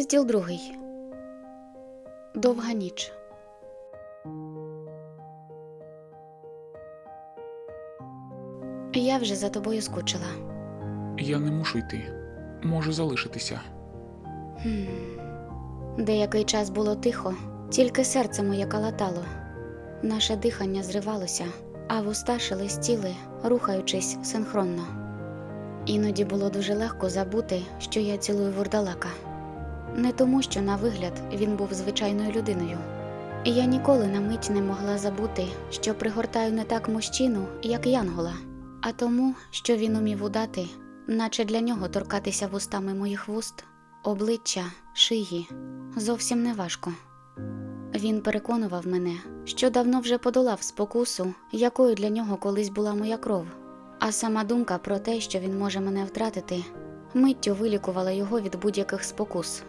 Розділ другий. Довга ніч. Я вже за тобою скучила. Я не мушу йти. Можу залишитися. Хм. Деякий час було тихо, тільки серце моє калатало. Наше дихання зривалося, а вуста шелестіли, рухаючись синхронно. Іноді було дуже легко забути, що я цілую вурдалака. Не тому, що на вигляд він був звичайною людиною. Я ніколи на мить не могла забути, що пригортаю не так мужчину, як Янгола, а тому, що він умів удати, наче для нього торкатися вустами моїх вуст, обличчя, шиї зовсім не важко. Він переконував мене, що давно вже подолав спокусу, якою для нього колись була моя кров, а сама думка про те, що він може мене втратити, миттю вилікувала його від будь-яких спокус.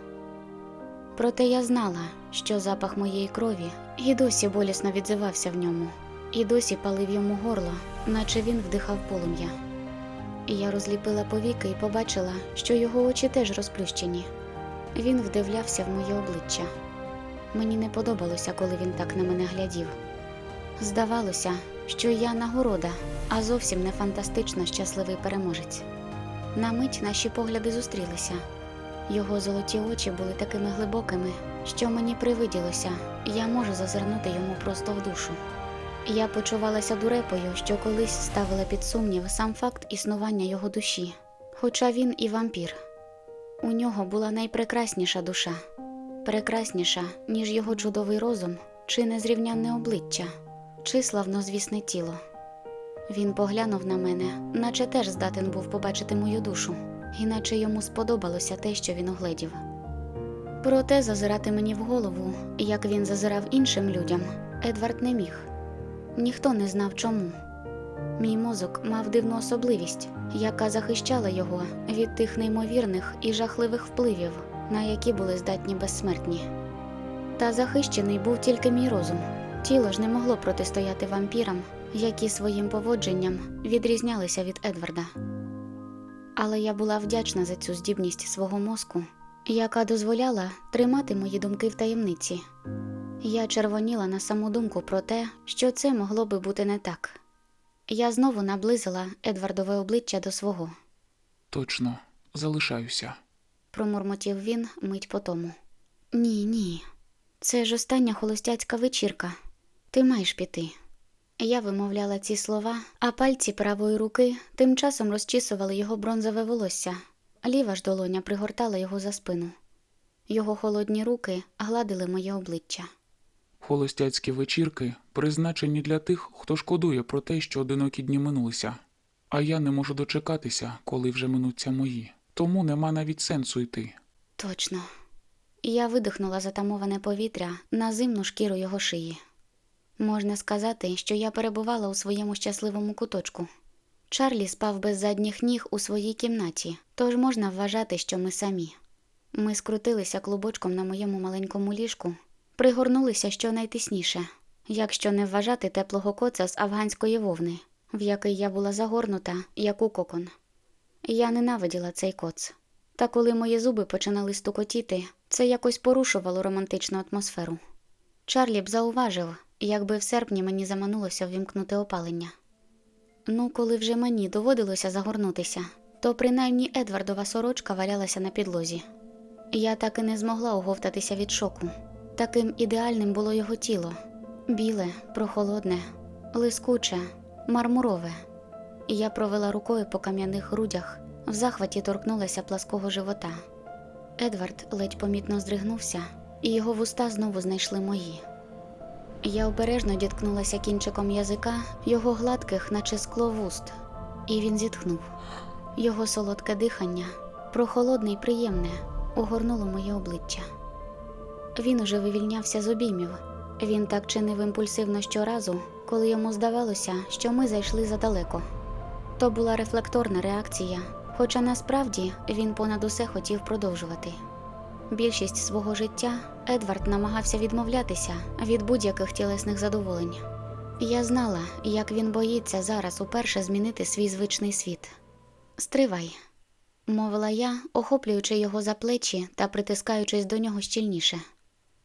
Проте я знала, що запах моєї крові і досі болісно відзивався в ньому, і досі палив йому горло, наче він вдихав полум'я. Я розліпила повіки і побачила, що його очі теж розплющені. Він вдивлявся в моє обличчя. Мені не подобалося, коли він так на мене глядів. Здавалося, що я нагорода, а зовсім не фантастично щасливий переможець. На мить наші погляди зустрілися. Його золоті очі були такими глибокими, що мені привиділося, я можу зазирнути йому просто в душу. Я почувалася дурепою, що колись ставила під сумнів сам факт існування його душі, хоча він і вампір. У нього була найпрекрасніша душа, прекрасніша, ніж його чудовий розум чи незрівнянне обличчя, чи славнозвісне тіло. Він поглянув на мене, наче теж здатен був побачити мою душу, іначе йому сподобалося те, що він угледів. Проте зазирати мені в голову, як він зазирав іншим людям, Едвард не міг. Ніхто не знав чому. Мій мозок мав дивну особливість, яка захищала його від тих неймовірних і жахливих впливів, на які були здатні безсмертні. Та захищений був тільки мій розум. Тіло ж не могло протистояти вампірам, які своїм поводженням відрізнялися від Едварда. Але я була вдячна за цю здібність свого мозку, яка дозволяла тримати мої думки в таємниці. Я червоніла на саму думку про те, що це могло би бути не так. Я знову наблизила Едвардове обличчя до свого, Точно, залишаюся. промурмотів він мить по тому. Ні, ні, це ж остання холостяцька вечірка. Ти маєш піти. Я вимовляла ці слова, а пальці правої руки тим часом розчісували його бронзове волосся, ліва ж долоня пригортала його за спину. Його холодні руки гладили моє обличчя. Холостяцькі вечірки призначені для тих, хто шкодує про те, що одинокі дні минулися. А я не можу дочекатися, коли вже минуться мої. Тому нема навіть сенсу йти. Точно. Я видихнула затамоване повітря на зимну шкіру його шиї. Можна сказати, що я перебувала у своєму щасливому куточку. Чарлі спав без задніх ніг у своїй кімнаті, тож можна вважати, що ми самі. Ми скрутилися клубочком на моєму маленькому ліжку, пригорнулися щонайтисніше, якщо не вважати теплого коца з афганської вовни, в який я була загорнута, як у кокон. Я ненавиділа цей коц. Та коли мої зуби починали стукотіти, це якось порушувало романтичну атмосферу. Чарлі б зауважив, якби в серпні мені заманулося ввімкнути опалення. Ну, коли вже мені доводилося загорнутися, то принаймні Едвардова сорочка валялася на підлозі. Я так і не змогла оговтатися від шоку. Таким ідеальним було його тіло біле, прохолодне, лискуче, мармурове. Я провела рукою по кам'яних грудях, в захваті торкнулася плаского живота. Едвард ледь помітно здригнувся, і його вуста знову знайшли мої. Я обережно діткнулася кінчиком язика його гладких, наче скло вуст, і він зітхнув. Його солодке дихання, прохолодне й приємне, огорнуло моє обличчя. він уже вивільнявся з обіймів. Він так чинив імпульсивно щоразу, коли йому здавалося, що ми зайшли задалеко. То була рефлекторна реакція, хоча насправді він понад усе хотів продовжувати. Більшість свого життя Едвард намагався відмовлятися від будь-яких тілесних задоволень. Я знала, як він боїться зараз уперше змінити свій звичний світ. Стривай, мовила я, охоплюючи його за плечі та притискаючись до нього щільніше.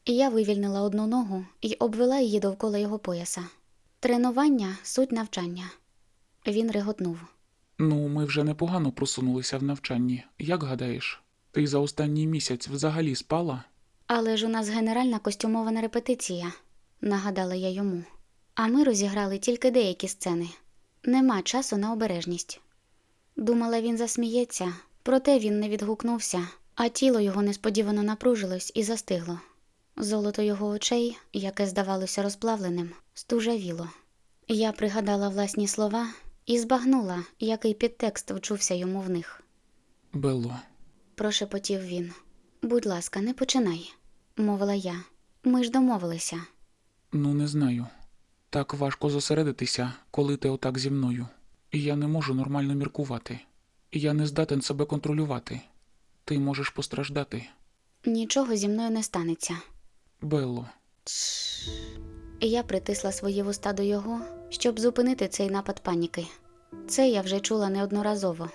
Я вивільнила одну ногу і обвела її довкола його пояса. Тренування суть навчання. Він реготнув. Ну, ми вже непогано просунулися в навчанні. Як гадаєш? Ти за останній місяць взагалі спала? Але ж у нас генеральна костюмована репетиція, нагадала я йому. А ми розіграли тільки деякі сцени. Нема часу на обережність. Думала, він засміється, проте він не відгукнувся, а тіло його несподівано напружилось і застигло. Золото його очей, яке здавалося розплавленим, стужавіло. Я пригадала власні слова і збагнула, який підтекст вчувся йому в них. Белло, Прошепотів він. Будь ласка, не починай, мовила я. Ми ж домовилися. ну не знаю. Так важко зосередитися, коли ти отак зі мною. Я не можу нормально міркувати. Я не здатен себе контролювати. Ти можеш постраждати. Нічого зі мною не станеться. Белло, Я притисла свої вуста до його, щоб зупинити цей напад паніки. Це я вже чула неодноразово.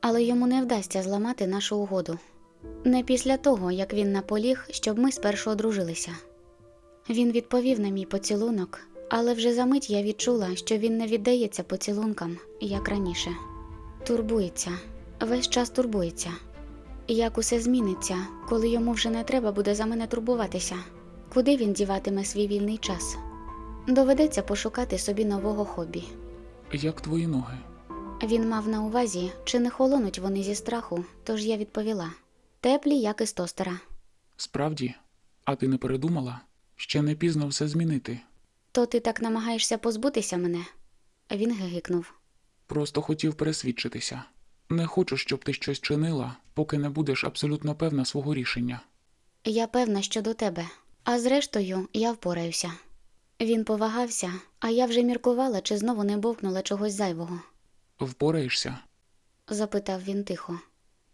Але йому не вдасться зламати нашу угоду. Не після того, як він наполіг, щоб ми спершу одружилися. Він відповів на мій поцілунок, але вже за мить я відчула, що він не віддається поцілункам, як раніше. Турбується, весь час турбується. Як усе зміниться, коли йому вже не треба буде за мене турбуватися? Куди він діватиме свій вільний час? Доведеться пошукати собі нового хобі. як твої ноги? Він мав на увазі, чи не холонуть вони зі страху, тож я відповіла: теплі, як із тостера. Справді? А ти не передумала? Ще не пізно все змінити. То ти так намагаєшся позбутися мене? Він гигикнув. Просто хотів пересвідчитися. Не хочу, щоб ти щось чинила, поки не будеш абсолютно певна свого рішення. Я певна, що до тебе, а зрештою я впораюся. Він повагався, а я вже міркувала, чи знову не бовкнула чогось зайвого. Впораєшся? запитав він тихо.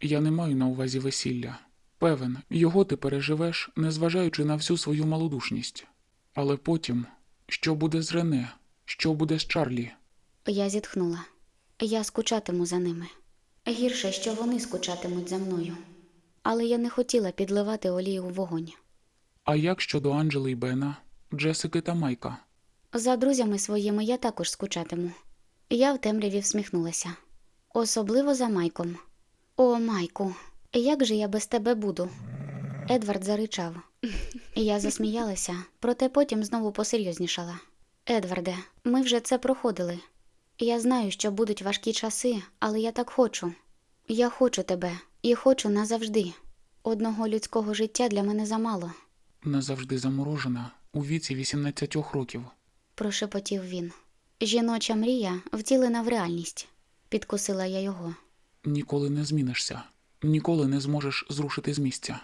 Я не маю на увазі весілля. Певен, його ти переживеш, незважаючи на всю свою малодушність. Але потім, що буде з Рене, що буде з Чарлі? Я зітхнула. Я скучатиму за ними. Гірше, що вони скучатимуть за мною. Але я не хотіла підливати олію в вогонь. А як щодо Анджели і Бена, Джесики та Майка? За друзями своїми я також скучатиму. Я в темряві всміхнулася. Особливо за Майком. О, Майку, як же я без тебе буду? Едвард заричав. Я засміялася, проте потім знову посерйознішала. Едварде, ми вже це проходили. Я знаю, що будуть важкі часи, але я так хочу. Я хочу тебе і хочу назавжди. Одного людського життя для мене замало, Назавжди заморожена у віці 18 років. прошепотів він. Жіноча мрія втілена в реальність, підкусила я його. Ніколи не змінишся, ніколи не зможеш зрушити з місця.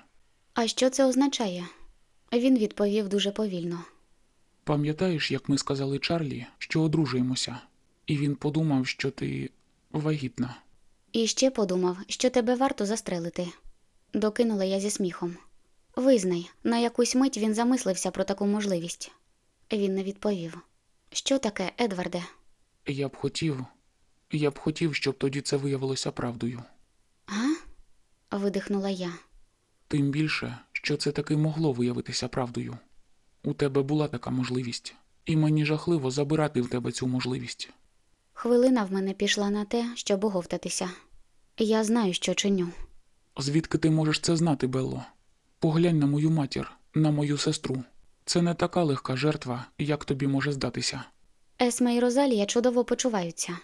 А що це означає? Він відповів дуже повільно. Пам'ятаєш, як ми сказали Чарлі, що одружуємося, і він подумав, що ти вагітна. І ще подумав, що тебе варто застрелити. Докинула я зі сміхом. Визнай, на якусь мить він замислився про таку можливість. Він не відповів. Що таке, Едварде? Я б хотів, я б хотів, щоб тоді це виявилося правдою. Га? видихнула я. Тим більше, що це таки могло виявитися правдою. У тебе була така можливість, і мені жахливо забирати в тебе цю можливість. Хвилина в мене пішла на те, щоб оговтатися. Я знаю, що чиню. Звідки ти можеш це знати, Белло? Поглянь на мою матір, на мою сестру. Це не така легка жертва, як тобі може здатися. Есме і Розалія чудово почуваються.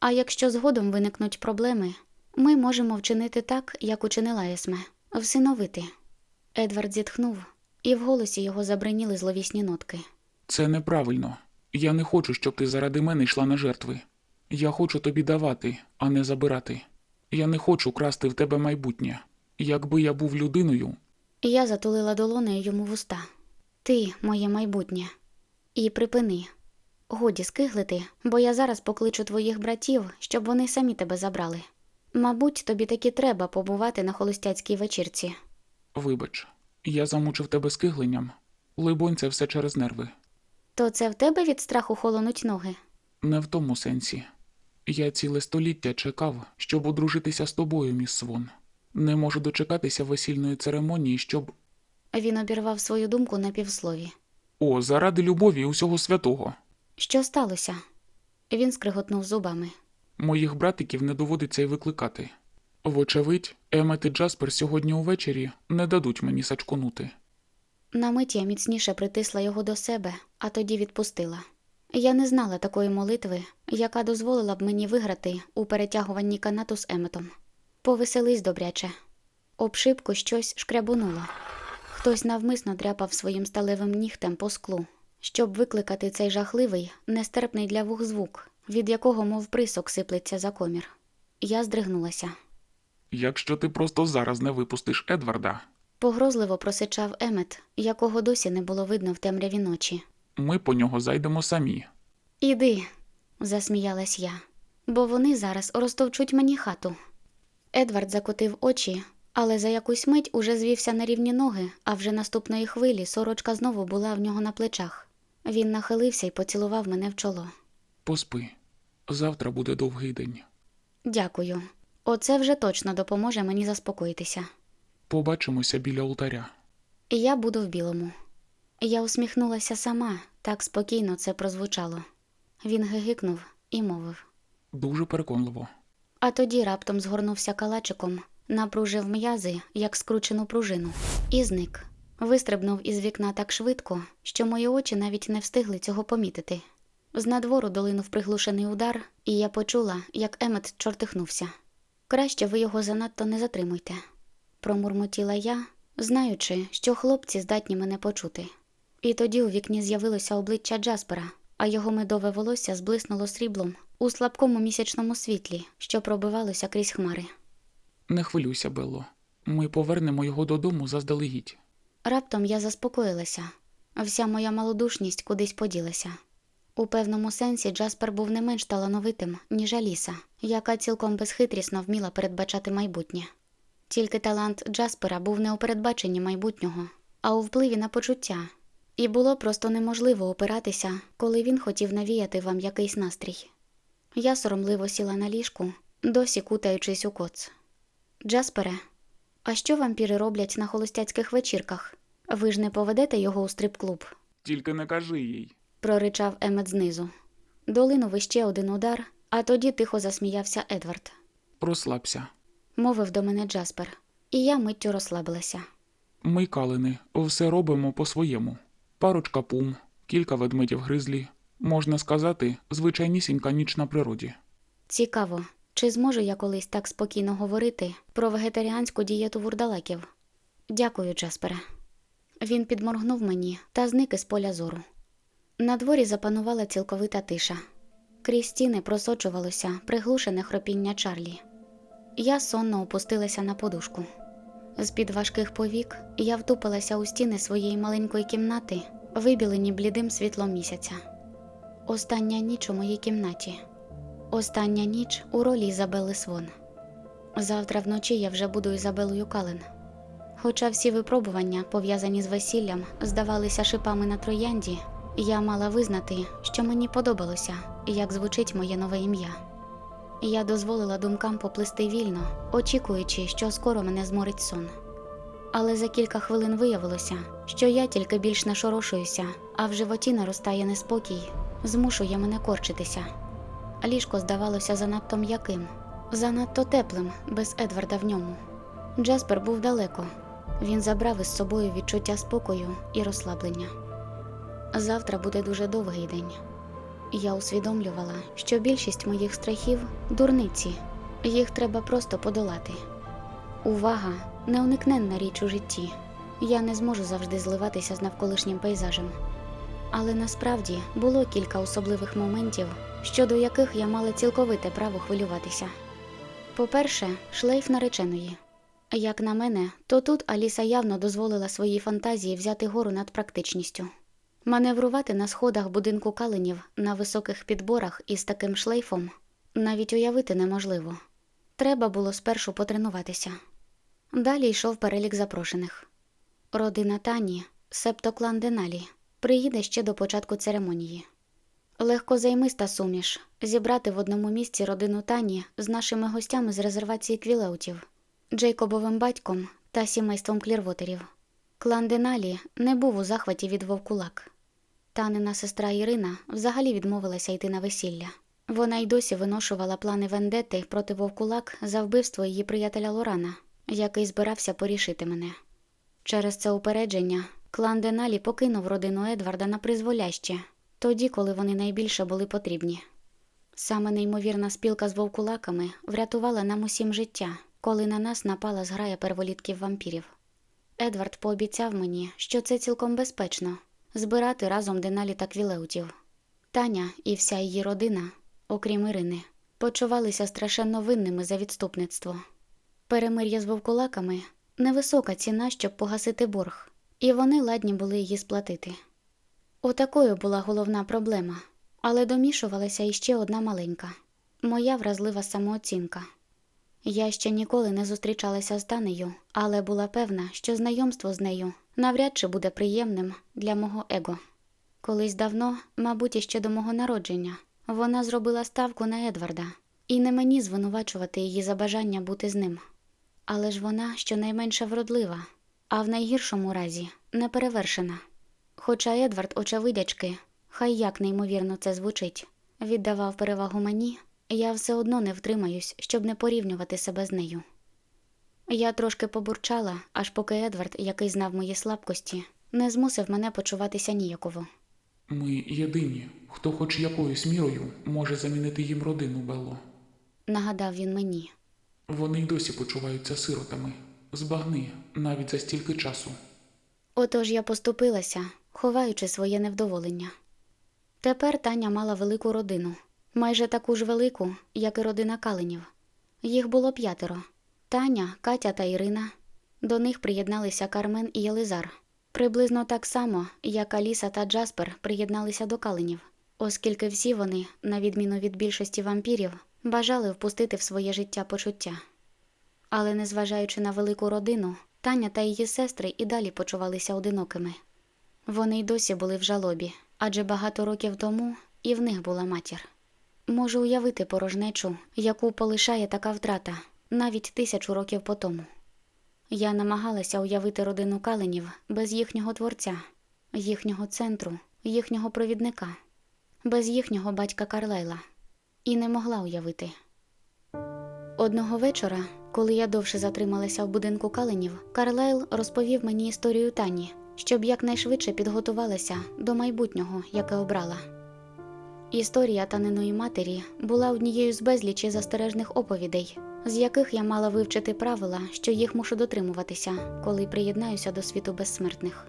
А якщо згодом виникнуть проблеми, ми можемо вчинити так, як учинила Есме всиновити. Едвард зітхнув, і в голосі його забриніли зловісні нотки. Це неправильно. Я не хочу, щоб ти заради мене йшла на жертви. Я хочу тобі давати, а не забирати. Я не хочу красти в тебе майбутнє. Якби я був людиною, Я затулила долонею йому вуста. Ти, моє майбутнє. І припини. Годі скиглити, бо я зараз покличу твоїх братів, щоб вони самі тебе забрали. Мабуть, тобі таки треба побувати на холостяцькій вечірці. Вибач, я замучив тебе скигленням. Либонь, це все через нерви. То це в тебе від страху холонуть ноги? Не в тому сенсі. Я ціле століття чекав, щоб одружитися з тобою, міс Свон. Не можу дочекатися весільної церемонії, щоб. Він обірвав свою думку на півслові. О, заради любові і усього святого. Що сталося? Він скриготнув зубами. Моїх братиків не доводиться й викликати. Вочевидь, Емет і Джаспер сьогодні увечері не дадуть мені сачконути. На мить я міцніше притисла його до себе, а тоді відпустила. Я не знала такої молитви, яка дозволила б мені виграти у перетягуванні канату з Еметом. Повеселись добряче. Об шибку щось шкрябунуло. Хтось навмисно дряпав своїм сталевим нігтем по склу, щоб викликати цей жахливий, нестерпний для вух звук, від якого, мов присок, сиплеться за комір. Я здригнулася. Якщо ти просто зараз не випустиш Едварда, Погрозливо просичав Емет, якого досі не було видно в темряві ночі. ми по нього зайдемо самі. Іди, засміялась я, бо вони зараз розтовчуть мені хату. Едвард закотив очі, але за якусь мить уже звівся на рівні ноги, а вже наступної хвилі сорочка знову була в нього на плечах. Він нахилився і поцілував мене в чоло. Поспи. Завтра буде довгий день. Дякую. Оце вже точно допоможе мені заспокоїтися. Побачимося біля алтаря. Я буду в білому. Я усміхнулася сама, так спокійно це прозвучало. Він гигикнув і мовив. Дуже переконливо. А тоді раптом згорнувся калачиком, напружив м'язи, як скручену пружину, і зник. Вистрибнув із вікна так швидко, що мої очі навіть не встигли цього помітити. З надвору долинув приглушений удар, і я почула, як Емет чортихнувся. Краще ви його занадто не затримуйте, промурмотіла я, знаючи, що хлопці здатні мене почути. І тоді у вікні з'явилося обличчя Джаспера, а його медове волосся зблиснуло сріблом у слабкому місячному світлі, що пробивалося крізь хмари. Не хвилюйся, Белло. Ми повернемо його додому заздалегідь. Раптом я заспокоїлася, вся моя малодушність кудись поділася. У певному сенсі Джаспер був не менш талановитим, ніж Аліса, яка цілком безхитрісно вміла передбачати майбутнє. Тільки талант Джаспера був не у передбаченні майбутнього, а у впливі на почуття, і було просто неможливо опиратися, коли він хотів навіяти вам якийсь настрій. Я соромливо сіла на ліжку, досі кутаючись у коц. Джаспере, а що вампіри роблять на холостяцьких вечірках? Ви ж не поведете його у стрип-клуб? Тільки не кажи їй. проричав Емет знизу. Долинув іще один удар, а тоді тихо засміявся Едвард. Розслабся. Мовив до мене Джаспер, і я миттю розслабилася. Ми, калини, все робимо по-своєму. Парочка пум, кілька ведмедів гризлі. Можна сказати, звичайнісінька ніч на природі. Цікаво, чи зможу я колись так спокійно говорити про вегетаріанську дієту вурдалаків? Дякую, Джаспере. Він підморгнув мені та зник із поля зору. На дворі запанувала цілковита тиша. Крізь стіни просочувалося приглушене хропіння Чарлі. Я сонно опустилася на подушку. З-під важких повік я втупилася у стіни своєї маленької кімнати, вибілені блідим світлом місяця. Остання ніч у моїй кімнаті. Остання ніч у ролі Ізабели Свон. Завтра вночі я вже буду Ізабелою Кален. Хоча всі випробування, пов'язані з весіллям, здавалися шипами на троянді, я мала визнати, що мені подобалося, як звучить моє нове ім'я. Я дозволила думкам поплисти вільно, очікуючи, що скоро мене зморить сон. Але за кілька хвилин виявилося, що я тільки більш нашорошуюся, а в животі наростає неспокій, змушує мене корчитися. Ліжко здавалося занадто м'яким, занадто теплим, без Едварда в ньому. Джаспер був далеко. Він забрав із собою відчуття спокою і розслаблення. Завтра буде дуже довгий день. Я усвідомлювала, що більшість моїх страхів дурниці, їх треба просто подолати. Увага неуникненна річ у житті. Я не зможу завжди зливатися з навколишнім пейзажем. Але насправді було кілька особливих моментів, щодо яких я мала цілковите право хвилюватися. По-перше, шлейф нареченої. Як на мене, то тут Аліса явно дозволила своїй фантазії взяти гору над практичністю. Маневрувати на сходах будинку каленів на високих підборах із таким шлейфом навіть уявити неможливо. Треба було спершу потренуватися. Далі йшов перелік запрошених. Родина Тані, септо клан Деналі, приїде ще до початку церемонії. Легкозаймиста суміш зібрати в одному місці родину Тані з нашими гостями з резервації Квілеутів, Джейкобовим батьком та сімейством клірвотерів. Клан Деналі не був у захваті від вовкулак. Танина сестра Ірина взагалі відмовилася йти на весілля. Вона й досі виношувала плани вендети проти вовкулак за вбивство її приятеля Лорана, який збирався порішити мене. Через це упередження клан Деналі покинув родину Едварда на призволяще, тоді, коли вони найбільше були потрібні. Саме неймовірна спілка з вовкулаками врятувала нам усім життя, коли на нас напала зграя перволітків вампірів. Едвард пообіцяв мені, що це цілком безпечно збирати разом Деналі та Квілеутів. Таня і вся її родина, окрім Ірини, почувалися страшенно винними за відступництво. Перемир'я з вовкулаками невисока ціна, щоб погасити борг, і вони ладні були її сплатити. Отакою була головна проблема, але домішувалася іще одна маленька моя вразлива самооцінка. Я ще ніколи не зустрічалася з Танею, але була певна, що знайомство з нею навряд чи буде приємним для мого его. Колись давно, мабуть, іще до мого народження, вона зробила ставку на Едварда, і не мені звинувачувати її за бажання бути з ним. Але ж вона щонайменше вродлива, а в найгіршому разі неперевершена. Хоча Едвард, очевидячки, хай як неймовірно це звучить, віддавав перевагу мені, я все одно не втримаюсь, щоб не порівнювати себе з нею. Я трошки побурчала, аж поки Едвард, який знав мої слабкості, не змусив мене почуватися ніяково. Ми єдині, хто хоч якоюсь мірою може замінити їм родину Белло. Нагадав він мені. Вони й досі почуваються сиротами, збагни навіть за стільки часу. Отож я поступилася, ховаючи своє невдоволення. Тепер Таня мала велику родину, майже таку ж велику, як і родина Каленів. Їх було п'ятеро Таня, Катя та Ірина. До них приєдналися Кармен і Єлизар. Приблизно так само, як Аліса та Джаспер приєдналися до Каленів, оскільки всі вони, на відміну від більшості вампірів, бажали впустити в своє життя почуття. Але незважаючи на велику родину, Таня та її сестри і далі почувалися одинокими. Вони й досі були в жалобі, адже багато років тому і в них була матір. Можу уявити порожнечу, яку полишає така втрата, навіть тисячу років по тому. Я намагалася уявити родину каленів без їхнього творця, їхнього центру, їхнього провідника, без їхнього батька Карлайла, і не могла уявити. Одного вечора, коли я довше затрималася в будинку каленів, Карлайл розповів мені історію Тані, щоб якнайшвидше підготувалася до майбутнього, яке обрала. Історія таниної матері була однією з безлічі застережних оповідей, з яких я мала вивчити правила, що їх мушу дотримуватися, коли приєднаюся до світу безсмертних.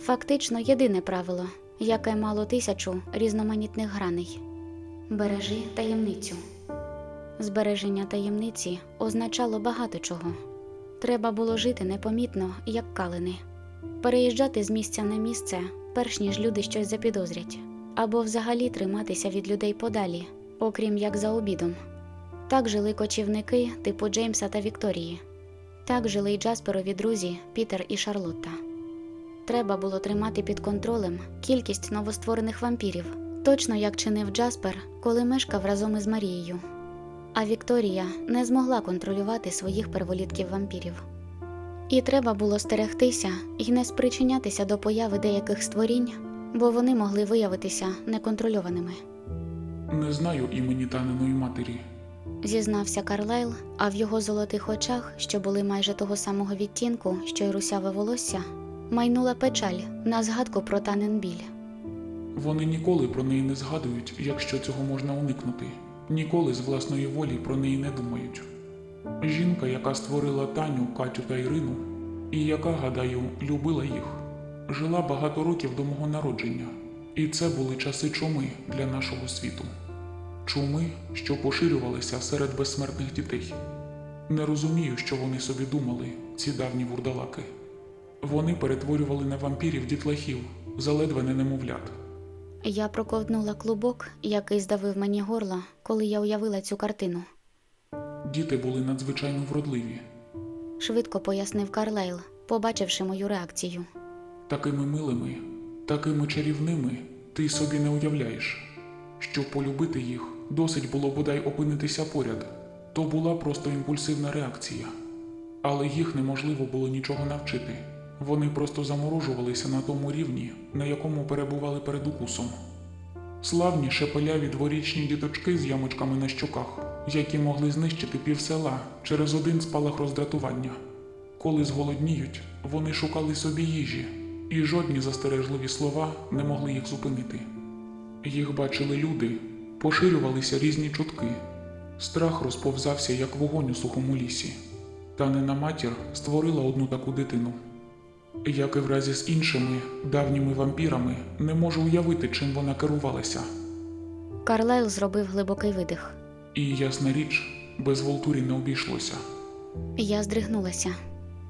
Фактично єдине правило, яке мало тисячу різноманітних граней бережи таємницю. Збереження таємниці означало багато чого. Треба було жити непомітно, як калини, переїжджати з місця на місце, перш ніж люди щось запідозрять, або взагалі триматися від людей подалі, окрім як за обідом. Так жили кочівники типу Джеймса та Вікторії. Так жили й Джасперові друзі Пітер і Шарлотта. Треба було тримати під контролем кількість новостворених вампірів, точно як чинив Джаспер, коли мешкав разом із Марією. А Вікторія не змогла контролювати своїх перволітків вампірів. І треба було стерегтися і не спричинятися до появи деяких створінь, бо вони могли виявитися неконтрольованими, Не знаю імені таниної матері. зізнався Карлайл, а в його золотих очах, що були майже того самого відтінку, що й русяве волосся, майнула печаль на згадку про танен біль. Вони ніколи про неї не згадують, якщо цього можна уникнути. Ніколи з власної волі про неї не думають. Жінка, яка створила Таню, Катю та Ірину, і яка, гадаю, любила їх, жила багато років до мого народження, і це були часи чуми для нашого світу. Чуми, що поширювалися серед безсмертних дітей. Не розумію, що вони собі думали, ці давні вурдалаки. Вони перетворювали на вампірів дітлахів, заледве не немовлят. Я проковтнула клубок, який здавив мені горло, коли я уявила цю картину. Діти були надзвичайно вродливі, Швидко пояснив Карлайл, побачивши мою реакцію. Такими милими, такими чарівними ти собі не уявляєш. Щоб полюбити їх, досить було бодай опинитися поряд. То була просто імпульсивна реакція. Але їх неможливо було нічого навчити. Вони просто заморожувалися на тому рівні, на якому перебували перед укусом. Славні шепеляві дворічні діточки з ямочками на щоках, які могли знищити пів села через один спалах роздратування. Коли зголодніють, вони шукали собі їжі, і жодні застережливі слова не могли їх зупинити. Їх бачили люди, поширювалися різні чутки. Страх розповзався, як вогонь у сухому лісі. Та не матір створила одну таку дитину. Як і в разі з іншими давніми вампірами, не можу уявити, чим вона керувалася. Карлайл зробив глибокий видих. І ясна річ, без Волтурі не обійшлося. Я здригнулася,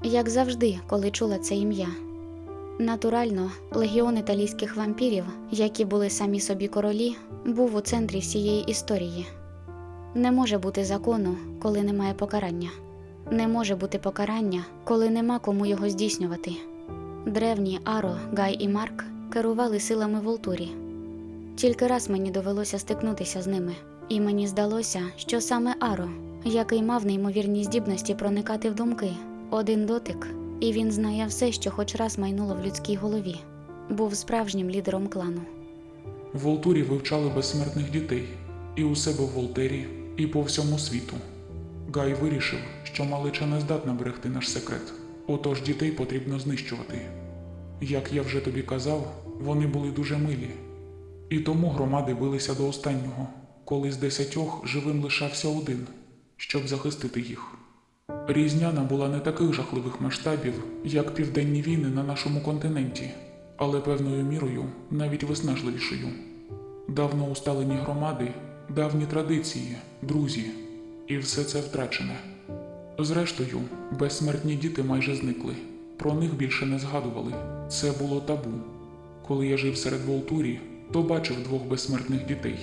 як завжди, коли чула це ім'я. Натурально, легіон італійських вампірів, які були самі собі королі, був у центрі всієї історії. Не може бути закону, коли немає покарання. Не може бути покарання, коли нема кому його здійснювати. Древні Аро, Гай і Марк керували силами Волтурі. Тільки раз мені довелося стикнутися з ними, і мені здалося, що саме Аро, який мав неймовірні здібності проникати в думки, один дотик, і він знає все, що хоч раз майнуло в людській голові, був справжнім лідером клану. В Волтурі вивчали безсмертних дітей і у себе в Волтері, і по всьому світу. Гай вирішив, що малича не здатна берегти наш секрет, отож дітей потрібно знищувати. Як я вже тобі казав, вони були дуже милі, і тому громади билися до останнього, коли з десятьох живим лишався один, щоб захистити їх. Різняна була не таких жахливих масштабів, як південні війни на нашому континенті, але певною мірою навіть виснажливішою. Давно усталені громади, давні традиції, друзі, і все це втрачене. Зрештою, безсмертні діти майже зникли. Про них більше не згадували. Це було табу. Коли я жив серед Волтурі, то бачив двох безсмертних дітей.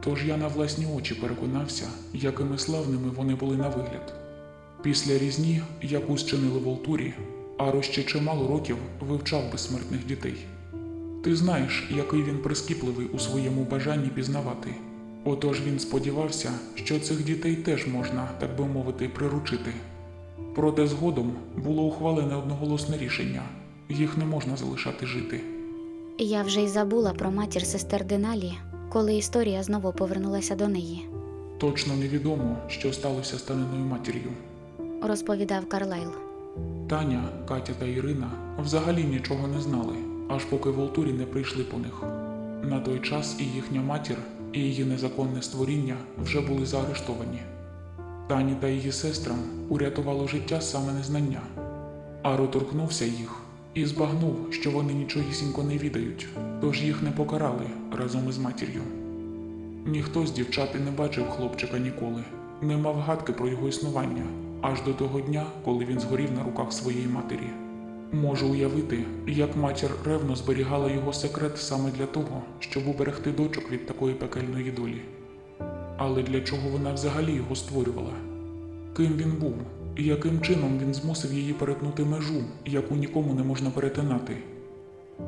Тож я на власні очі переконався, якими славними вони були на вигляд. Після різні, яку зчинили Волтурі, Аро ще чимало років вивчав безсмертних дітей. Ти знаєш, який він прискіпливий у своєму бажанні пізнавати. Отож він сподівався, що цих дітей теж можна, так би мовити, приручити. Проте згодом було ухвалене одноголосне рішення їх не можна залишати жити. Я вже й забула про матір сестер Деналі, коли історія знову повернулася до неї, Точно невідомо, що сталося з Таниною матір'ю. Розповідав Карлайл. Таня, Катя та Ірина взагалі нічого не знали, аж поки Волтурі не прийшли по них. На той час і їхня матір, і її незаконне створіння вже були заарештовані. Тані та її сестрам урятувало життя саме незнання. Аро торкнувся їх і збагнув, що вони нічогісінько не відають, тож їх не покарали разом із матір'ю. Ніхто з дівчат і не бачив хлопчика ніколи, не мав гадки про його існування, аж до того дня, коли він згорів на руках своєї матері. Можу уявити, як матір ревно зберігала його секрет саме для того, щоб уберегти дочок від такої пекельної долі. Але для чого вона взагалі його створювала? Ким він був, і яким чином він змусив її перетнути межу, яку нікому не можна перетинати?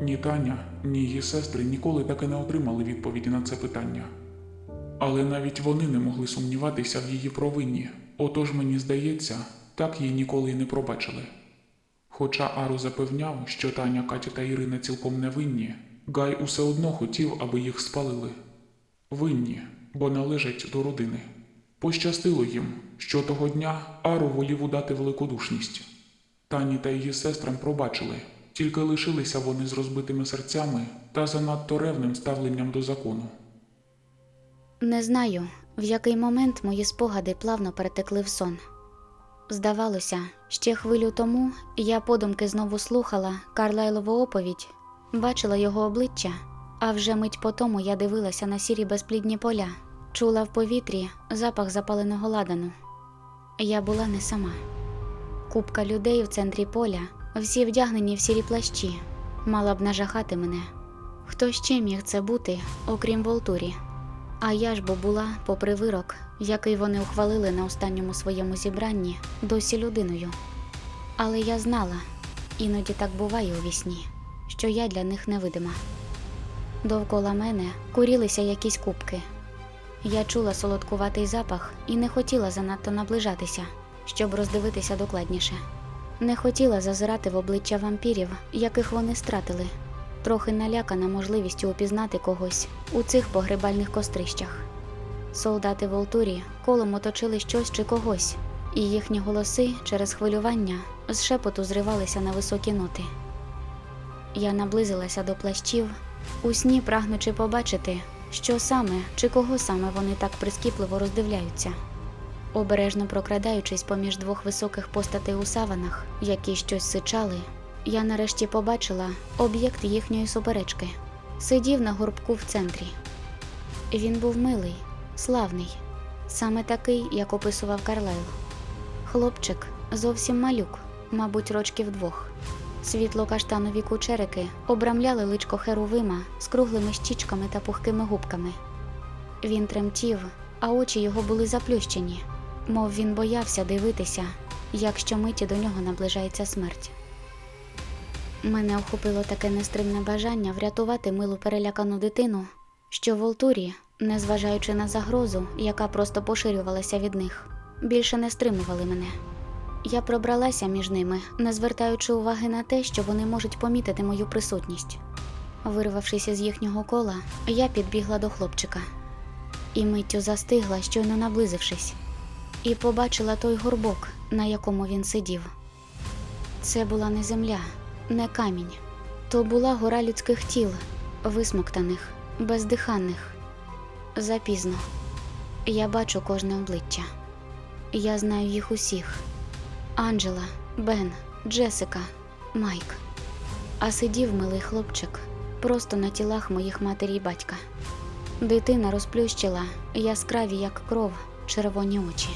Ні Таня, ні її сестри ніколи так і не отримали відповіді на це питання. Але навіть вони не могли сумніватися в її провині, отож мені здається, так її ніколи й не пробачили. Хоча Ару запевняв, що Таня, Катя та Ірина цілком невинні, Гай усе одно хотів, аби їх спалили. Винні, бо належать до родини. Пощастило їм, що того дня Ару волів удати великодушність. Тані та її сестрам пробачили, тільки лишилися вони з розбитими серцями та занадто ревним ставленням до закону. Не знаю, в який момент мої спогади плавно перетекли в сон. Здавалося, ще хвилю тому я подумки знову слухала Карлайлову оповідь, бачила його обличчя, а вже мить по тому я дивилася на сірі безплідні поля, чула в повітрі запах запаленого ладану. я була не сама. Купка людей в центрі поля, всі вдягнені в сірі плащі, мала б нажахати мене. Хто ще міг це бути, окрім Волтурі? А я ж бо була, попри вирок, який вони ухвалили на останньому своєму зібранні, досі людиною. Але я знала, іноді так буває у вісні, що я для них невидима. Довкола мене курілися якісь кубки. Я чула солодкуватий запах і не хотіла занадто наближатися, щоб роздивитися докладніше. Не хотіла зазирати в обличчя вампірів, яких вони стратили, трохи налякана можливістю упізнати когось у цих погребальних кострищах. Солдати Волтурі колом оточили щось чи когось, і їхні голоси через хвилювання з шепоту зривалися на високі ноти. Я наблизилася до плащів, у сні прагнучи побачити, що саме чи кого саме вони так прискіпливо роздивляються. Обережно прокрадаючись поміж двох високих постатей у саванах, які щось сичали, я нарешті побачила об'єкт їхньої суперечки. Сидів на горбку в центрі. Він був милий, славний, саме такий, як описував Карлайл. Хлопчик зовсім малюк, мабуть, рочків двох. Світло-каштанові кучерики обрамляли личко херувима з круглими щічками та пухкими губками. Він тремтів, а очі його були заплющені, мов він боявся дивитися, як щомиті до нього наближається смерть. Мене охопило таке нестримне бажання врятувати милу перелякану дитину, що Волтурі, незважаючи на загрозу, яка просто поширювалася від них, більше не стримували мене. Я пробралася між ними, не звертаючи уваги на те, що вони можуть помітити мою присутність. Вирвавшись із їхнього кола, я підбігла до хлопчика і миттю застигла, щойно наблизившись, і побачила той горбок, на якому він сидів. Це була не земля, не камінь, то була гора людських тіл, висмоктаних, бездиханних. Запізно. Я бачу кожне обличчя. Я знаю їх усіх. Анджела, Бен, Джесика, Майк. А сидів милий хлопчик просто на тілах моїх матері й батька. Дитина розплющила яскраві, як кров, червоні очі.